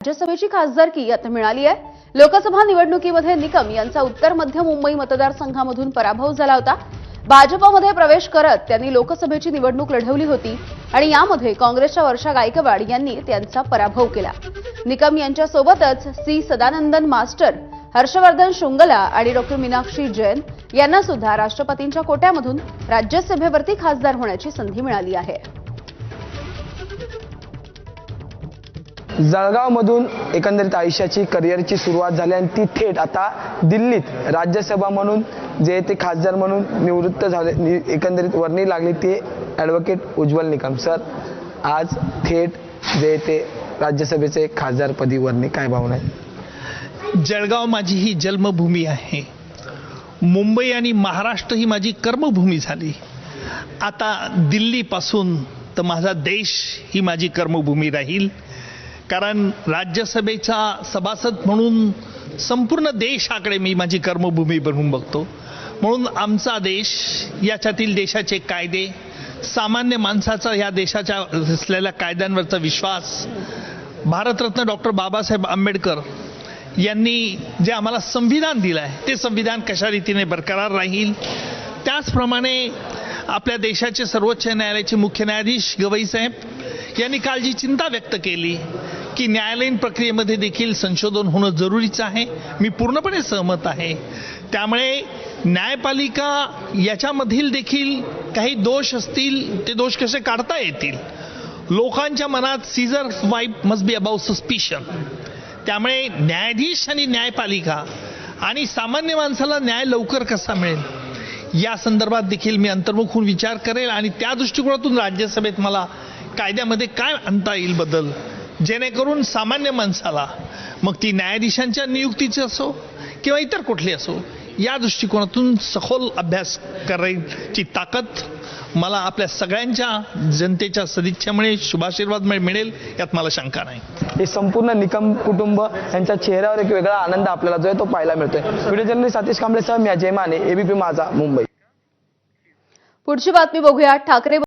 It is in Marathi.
राज्यसभेची खासदारकी आता मिळाली आहे. लोकसभा निवडणुकीमध्ये निकम यांचा उत्तर मध्य मुंबई मतदारसंघामधून पराभव झाला होता. भाजपमध्ये प्रवेश करत त्यांनी लोकसभेची निवडणूक लढवली होती आणि यामध्ये काँग्रेसच्या वर्षा गायकवाड यांनी त्यांचा पराभव केला. निकम यांच्यासोबतच सी. सदानंदन मास्टर हर्षवर्धन शृंगला आणि डॉक्टर मीनाक्षी जैन यांना सुद्धा राष्ट्रपतींच्या कोट्यामधून राज्यसभेवरती खासदार होण्याची संधी मिळाली आहे. जळगावमधून एकंदरीत आयुष्याची करिअरची सुरुवात झाली आणि ती थेट आता दिल्लीत राज्यसभा म्हणून जे ते खासदार म्हणून निवृत्त झाले नि- एकंदरीत वर्णी लागली ते ॲडव्होकेट उज्ज्वल निकम. सर आज थेट जे ते राज्यसभेचे खासदारपदी वर्णी काय भावना आहे जळगाव माझी ही जन्मभूमी आहे. मुंबई आणि महाराष्ट्र ही माझी कर्मभूमी झाली. आता दिल्लीपासून तर माझा देश ही माझी कर्मभूमी राहील. कारण राज्यसभेचा सभासद म्हणून संपूर्ण देशाकडे मी माझी कर्मभूमी बनवून बघतो. म्हणून आमचा देश याच्यातील देशाचे कायदे सामान्य माणसाचा या देशाच्या असलेल्या कायद्यांवरचा विश्वास भारतरत्न डॉक्टर बाबासाहेब आंबेडकर यांनी जे आम्हाला संविधान दिलं आहे ते संविधान कशा रीतीने बरकरार राहील? त्याचप्रमाणे आपल्या देशाचे सर्वोच्च न्यायालयाचे मुख्य न्यायाधीश गवई साहेब यांनी काल जी चिंता व्यक्त केली. की न्यायालयीन प्रक्रियेमध्ये देखील संशोधन होणं जरुरीचं आहे. मी पूर्णपणे सहमत आहे. त्यामुळे न्यायपालिका याच्यामधील देखील काही दोष असतील ते दोष कसे काढता येतील? लोकांच्या मनात Caesar wife must be about suspicion त्यामुळे न्यायाधीश आणि न्यायपालिका आणि सामान्य माणसाला न्याय लवकर कसा मिळेल? या संदर्भात देखील मी अंतर्मुख होऊन विचार करेल आणि त्या दृष्टिकोनातून राज्यसभेत मला कायद्यामध्ये काय आणता येईल बदल जेणेकरून सामान्य माणसाला मग ती न्यायाधीशांच्या नियुक्तीची असो किंवा इतर कुठली असो या दृष्टिकोनातून सखोल अभ्यास करायची ताकद मला आपल्या सगळ्यांच्या जनतेच्या सदिच्छेमुळे शुभाशीर्वाद मिळ- मिळेल यात मला शंका नाही. हे संपूर्ण निकम कुटुंब यांच्या चेहऱ्यावर एक वेगळा आनंद आपल्याला जो आहे तो पाहायला मिळतोय. व्हिडिओ जर्नलिस्ट सतीश कांबळे सह मी अजय माने एबीपी माझा मुंबई. पुढची बातमी बघूया. ठाकरे